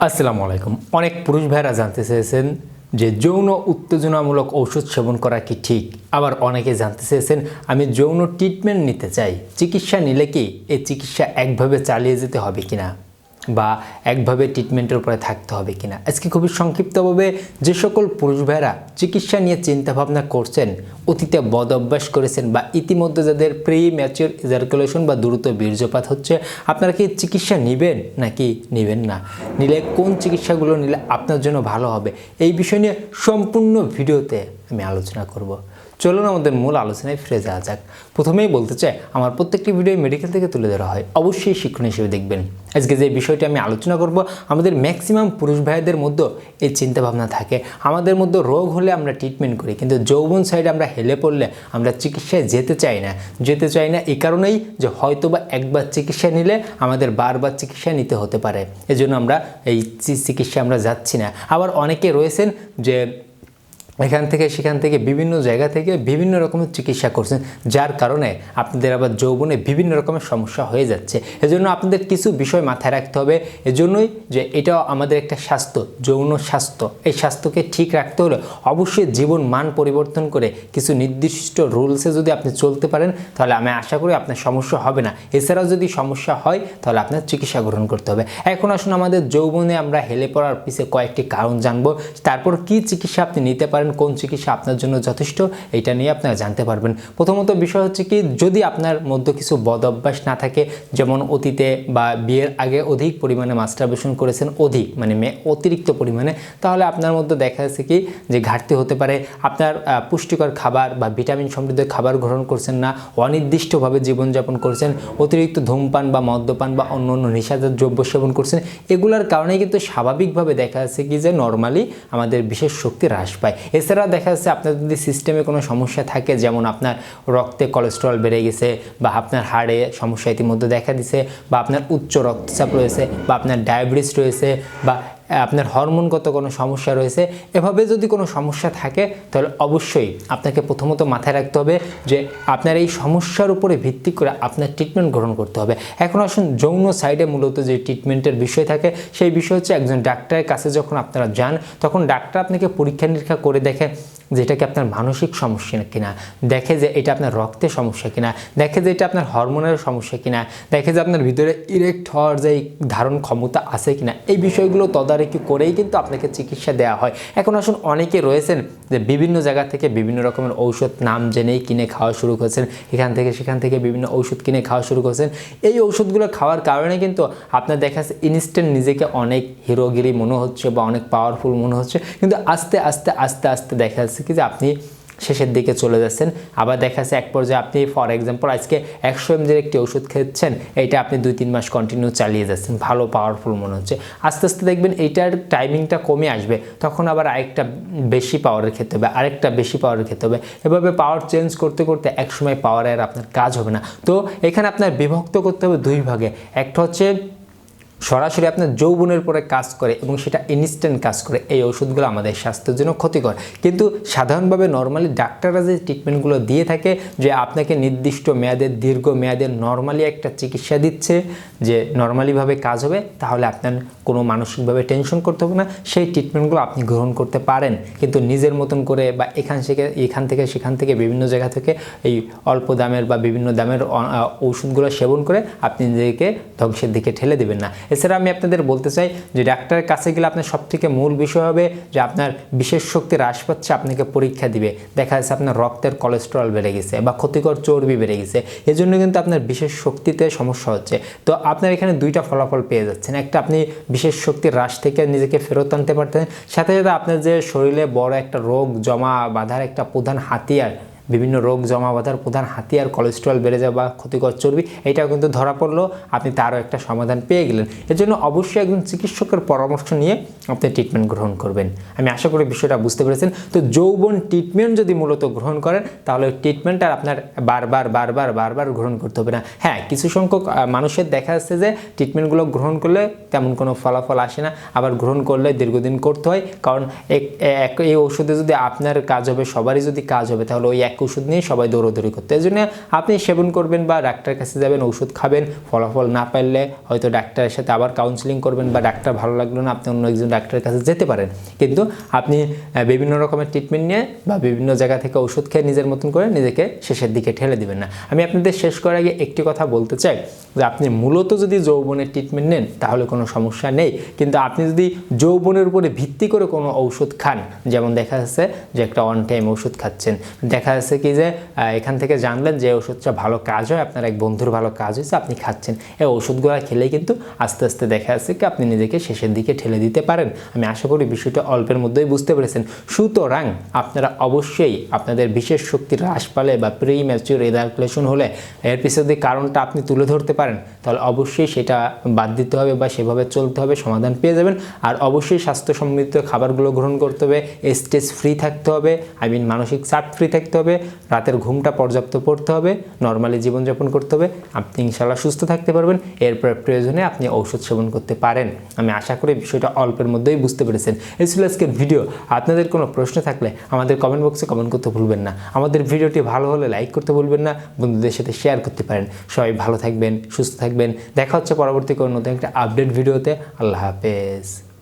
আসসালামু আলাইকুম। অনেক পুরুষ ভাইরা জানতে চেয়েছেন যে যৌন উত্তেজনামূলক ঔষধ সেবন করা কি ঠিক? আবার অনেকে জানতে চেয়েছেন, আমি যৌন ট্রিটমেন্ট নিতে চাই, চিকিৎসা নিলে কি এই চিকিৎসা একভাবে চালিয়ে যেতে হবে কিনা? বা একভাবে ট্রিটমেন্টের উপরে থাকতে হবে কিনা। আজকে খুবই সংক্ষিপ্তভাবে যে সকল পুরুষ ভাইরা চিকিৎসা নিয়ে চিন্তাভাবনা করছেন, অতীতে বদ অভ্যাস করেছেন বা ইতিমধ্যে যাদের প্রি ম্যাচিওর ইজারকুলেশন বা দ্রুত বীর্যপাত হচ্ছে, আপনারা কি চিকিৎসা নেবেন নাকি নেবেন না? নিলে কোন চিকিৎসাগুলো নিলে আপনার জন্য ভালো হবে? এই বিষয় নিয়ে সম্পূর্ণ ভিডিওতে আমি আলোচনা করব। চলুন আমাদের মূল আলোচনায় ফিরে যাওয়া যাক। প্রথমেই বলতে চাই, আমার প্রত্যেকটি ভিডিও মেডিকেল থেকে তুলে ধরা হয়। অবশ্যই শিক্ষণ হিসেবে দেখবেন। আজকে যে বিষয়টি আমি আলোচনা করব, আমাদের ম্যাক্সিমাম পুরুষ ভাইদের মধ্যে এই চিন্তাভাবনা থাকে। আমাদের মধ্যে রোগ হলে আমরা ট্রিটমেন্ট করি, কিন্তু যৌবন সাইডে আমরা হেলে পড়লে আমরা চিকিৎসায় যেতে চাই না। যেতে চাই না এই কারণেই যে হয়তোবা একবার চিকিৎসা নিলে আমাদের বারবার চিকিৎসা নিতে হতে পারে। এজন্য আমরা এই চিকিৎসা আমরা যাচ্ছি না। আবার অনেকে রয়েছেন যে এখান থেকে, সেখান থেকে বিভিন্ন জায়গা থেকে বিভিন্ন রকমের চিকিৎসা করছেন, যার কারণে আপনাদের আবার যৌবনে বিভিন্ন রকমের সমস্যা হয়ে যাচ্ছে। এজন্য আপনাদের কিছু বিষয় মাথায় রাখতে হবে। এজন্যই যে এটাও আমাদের একটা স্বাস্থ্য, যৌন স্বাস্থ্য। এই স্বাস্থ্যকে ঠিক রাখতে হলে অবশ্যই জীবন মান পরিবর্তন করে কিছু নির্দিষ্ট রুলসে যদি আপনি চলতে পারেন, তাহলে আমি আশা করি আপনার সমস্যা হবে না। এছাড়াও যদি সমস্যা হয়, তাহলে আপনার চিকিৎসা গ্রহণ করতে হবে। এখন আসুন আমাদের যৌবনে আমরা হেলে পড়ার পিছিয়ে কয়েকটি কারণ জানব। তারপর কি চিকিৎসা আপনি নিতে পারেন কোন চিকিৎসা আপনার জন্য যথেষ্ট এটা নিয়ে আপনারা জানতে পারবেন। প্রথমত বিষয় হচ্ছে কি, যদি আপনার মধ্যে কিছু বদ অভ্যাস না থাকে, যেমন অতীতে বা বিয়ের আগে অধিক পরিমাণে মাস্টারবেশন করেছেন, অধিক মানে মেয়ে অতিরিক্ত পরিমাণে, তাহলে আপনার মধ্যে দেখা যাচ্ছে কি, যে ঘাটতি হতে পারে। আপনার পুষ্টিকর খাবার বা ভিটামিন সমৃদ্ধ খাবার গ্রহণ করছেন না, অনির্দিষ্টভাবে জীবনযাপন করছেন, অতিরিক্ত ধূমপান বা মদ্যপান বা অন্য অন্য নেশাজাত দ্রব্য সেবন করছেন, এগুলার কারণে কিন্তু স্বাভাবিকভাবে দেখা যাচ্ছে কি, যে নর্মালি আমাদের বিশেষ শক্তি হ্রাস পায়। এছাড়া দেখা যাচ্ছে আপনার যদি সিস্টেমে কোনো সমস্যা থাকে, যেমন আপনার রক্তে কোলেস্ট্রল বেড়ে গেছে বা আপনার হাড়ে সমস্যা ইতিমধ্যে দেখা দিছে বা আপনার উচ্চ রক্তচাপ রয়েছে বা আপনার ডায়াবেটিস রয়েছে বা আপনার হরমোনগত কোনো সমস্যা রয়েছে, এভাবে যদি কোনো সমস্যা থাকে, তাহলে অবশ্যই আপনাকে প্রথমত মাথায় রাখতে হবে যে আপনার এই সমস্যার উপরে ভিত্তি করে আপনার ট্রিটমেন্ট গ্রহণ করতে হবে। এখন আসুন, যৌন সাইডে মূলত যে ট্রিটমেন্টের বিষয় থাকে, সেই বিষয় হচ্ছে একজন ডাক্তারের কাছে যখন আপনারা যান, তখন ডাক্তার আপনাকে পরীক্ষা নিরীক্ষা করে দেখে যে এটা কি আপনার মানসিক সমস্যা কিনা, দেখে যে এটা আপনার রক্তের সমস্যা কিনা, দেখে যে এটা আপনার হরমোনের সমস্যা কিনা, দেখে যে আপনার ভিতরে ইরেক্ট হওয়ার যে ধারণ ক্ষমতা আছে কিনা, এই বিষয়গুলো তদারকি করেই কিন্তু আপনাকে চিকিৎসা দেওয়া হয়। এখন আসুন, অনেকে রয়েছেন যে বিভিন্ন জায়গা থেকে বিভিন্ন রকমের ঔষধ নাম জেনেই কিনে খাওয়া শুরু করেছেন, এখান থেকে সেখান থেকে বিভিন্ন ঔষধ কিনে খাওয়া শুরু করেছেন। এই ঔষধগুলো খাওয়ার কারণে কিন্তু আপনার দেখা যাচ্ছে ইনস্ট্যান্ট নিজেকে অনেক হিরোগিরি মনে হচ্ছে বা অনেক পাওয়ারফুল মনে হচ্ছে। কিন্তু আস্তে আস্তে আস্তে আস্তে দেখা যাচ্ছে কি যে আপনি শেষের দিকে চলে যাচ্ছেন। আবার দেখা যাচ্ছে এক পর্যায়ে আপনি ফর এক্সাম্পল আজকে একশো এমজির একটি ওষুধ খেয়েছেন, এইটা আপনি দুই, তিন মাস কন্টিনিউ চালিয়ে যাচ্ছেন। ভালো পাওয়ারফুল মনে হচ্ছে। আস্তে আস্তে দেখবেন এইটার টাইমিংটা কমে আসবে। তখন আবার আরেকটা বেশি পাওয়ারের খেতে হবে, আরেকটা বেশি পাওয়ারের খেতে হবে। এভাবে পাওয়ার চেঞ্জ করতে করতে একসময় পাওয়ারে আর আপনার কাজ হবে না। তো এখানে আপনার বিভক্ত করতে হবে দুই ভাগে। একটা হচ্ছে সরাসরি আপনার যৌবনের পরে কাজ করে এবং সেটা ইনস্ট্যান্ট কাজ করে, এই ওষুধগুলো আমাদের স্বাস্থ্যের জন্য ক্ষতিকর। কিন্তু সাধারণভাবে নর্মালি ডাক্তাররা যে ট্রিটমেন্টগুলো দিয়ে থাকে, যে আপনাকে নির্দিষ্ট মেয়াদের দীর্ঘ মেয়াদের নর্মালি একটা চিকিৎসা দিচ্ছে, যে নর্মালিভাবে কাজ হবে, তাহলে আপনার কোনো মানসিকভাবে টেনশন করতে হবে না। সেই ট্রিটমেন্টগুলো আপনি গ্রহণ করতে পারেন। কিন্তু নিজের মতন করে বা এখান থেকে এখান থেকে, সেখান থেকে বিভিন্ন জায়গা থেকে এই অল্প দামের বা বিভিন্ন দামের ওষুধগুলো সেবন করে আপনি নিজেকে ধ্বংসের দিকে ঠেলে দেবেন না। এছাড়া আমি আপনাদের বলতে চাই যে ডাক্তারের কাছে গেলে আপনার সবথেকে মূল বিষয় হবে যে আপনার বিশেষ শক্তি হ্রাস পাচ্ছে, আপনাকে পরীক্ষা দিবে। দেখা যাচ্ছে আপনার রক্তের কোলেস্টেরল বেড়ে গেছে বা ক্ষতিকর চর্বি বেড়ে গেছে। এজন্য কিন্তু আপনার বিশেষ শক্তিতে সমস্যা হচ্ছে। তো আপনার এখানে দুইটা ফলাফল পেয়ে যাচ্ছেন। একটা, আপনি বিশেষ শক্তির হ্রাস থেকে নিজেকে ফেরত আনতে পারতেন। সাথে সাথে আপনার যে শরীরে বড় একটা রোগ, জমা, বাঁধার একটা প্রধান হাতিয়ার বিভিন্ন রোগ জমা বাঁধার প্রধান হাতিয়ার কোলেস্ট্রল বেড়ে যাওয়া বা ক্ষতিকর চর্বি, এটাও কিন্তু ধরা পড়ল। আপনি তারও একটা সমাধান পেয়ে গেলেন। এর জন্য অবশ্যই একজন চিকিৎসকের পরামর্শ নিয়ে আপনি ট্রিটমেন্ট গ্রহণ করবেন। আমি আশা করি বিষয়টা বুঝতে পেরেছেন। তো যৌবন ট্রিটমেন্ট যদি মূলত গ্রহণ করেন, তাহলে ট্রিটমেন্ট আর আপনার বারবার বারবার বারবার গ্রহণ করতে হবে না। হ্যাঁ কিছু সংখ্যক মানুষের দেখা যাচ্ছে যে ট্রিটমেন্টগুলো গ্রহণ করলে তেমন কোনো ফলাফল আসে না। আবার গ্রহণ করলে দীর্ঘদিন করতে হয়। কারণ এক- এই ওষুধে যদি আপনার কাজ হবে, সবারই যদি কাজ হবে, তাহলে ওই এক এক ওষুধ নিয়ে সবাই দৌড়দৌড়ি করতে। এই জন্য আপনি সেবন করবেন বা ডাক্তারের কাছে যাবেন, ওষুধ খাবেন, ফলাফল না পারলে হয়তো ডাক্তারের সাথে আবার কাউন্সিলিং করবেন বা ডাক্তার ভালো লাগল না, আপনি অন্য একজন ডাক্তারের কাছে যেতে পারেন। কিন্তু আপনি বিভিন্ন রকমের ট্রিটমেন্ট নিয়ে বা বিভিন্ন জায়গা থেকে ওষুধ খেয়ে নিজের মতন করে নিজেকে শেষের দিকে ঠেলে দিবেন না। আমি আপনাদের শেষ করার আগে একটি কথা বলতে চাই, যে আপনি মূলত যদি যৌবনের ট্রিটমেন্ট নেন, তাহলে কোনো সমস্যা নেই। কিন্তু আপনি যদি যৌবনের উপরে ভিত্তি করে কোনো ঔষধ খান, যেমন দেখা যাচ্ছে যে একটা অন টাইম ওষুধ খাচ্ছেন, দেখা কি যে এখান থেকে জানলেন যে ওষুধটা ভালো কাজ হয়, আপনার এক বন্ধুর ভালো কাজ হয়েছে, আপনি খাচ্ছেন। এই ওষুধগুলো খেলেই কিন্তু আস্তে আস্তে দেখা যাচ্ছে কি আপনি নিজেকে শেষের দিকে ঠেলে দিতে পারেন। আমি আশা করি বিষয়টা অল্পের মধ্যেই বুঝতে পেরেছেন। সুতরাং আপনারা অবশ্যই আপনাদের বিশেষ শক্তি হ্রাস পালে বা প্রি ম্যাচিউর এদাকুলেশন হলে এর পিছনে কারণটা আপনি তুলে ধরতে পারেন। তাহলে অবশ্যই সেটা বাদ দিতে হবে বা সেভাবে চলতে হবে, সমাধান পেয়ে যাবেন। আর অবশ্যই স্বাস্থ্য সমৃদ্ধ খাবারগুলো গ্রহণ করতে হবে স্ট্রেস ফ্রি থাকতে হবে আই মিন মানসিক চাপ ফ্রি থাকতে হবে, রাতের ঘুমটা পর্যাপ্ত পড়তে হবে নর্মালি জীবনযাপন করতে হবে, আপনি ইনশাল্লাহ সুস্থ থাকতে পারবেন, এরপর প্রয়োজনে আপনি ঔষধ সেবন করতে পারেন। আমি আশা করি বিষয়টা অল্পের মধ্যেই বুঝতে পেরেছেন। এই ছিল আজকের ভিডিও। আপনাদের কোনো প্রশ্ন থাকলে আমাদের কমেন্ট বক্সে কমেন্ট করতে ভুলবেন না। আমাদের ভিডিওটি ভালো হলে লাইক করতে ভুলবেন না, বন্ধুদের সাথে শেয়ার করতে পারেন। সবাই ভালো থাকবেন, সুস্থ থাকবেন। দেখা হচ্ছে পরবর্তী কোনো নতুন একটা আপডেট ভিডিওতে। আল্লাহ হাফেজ।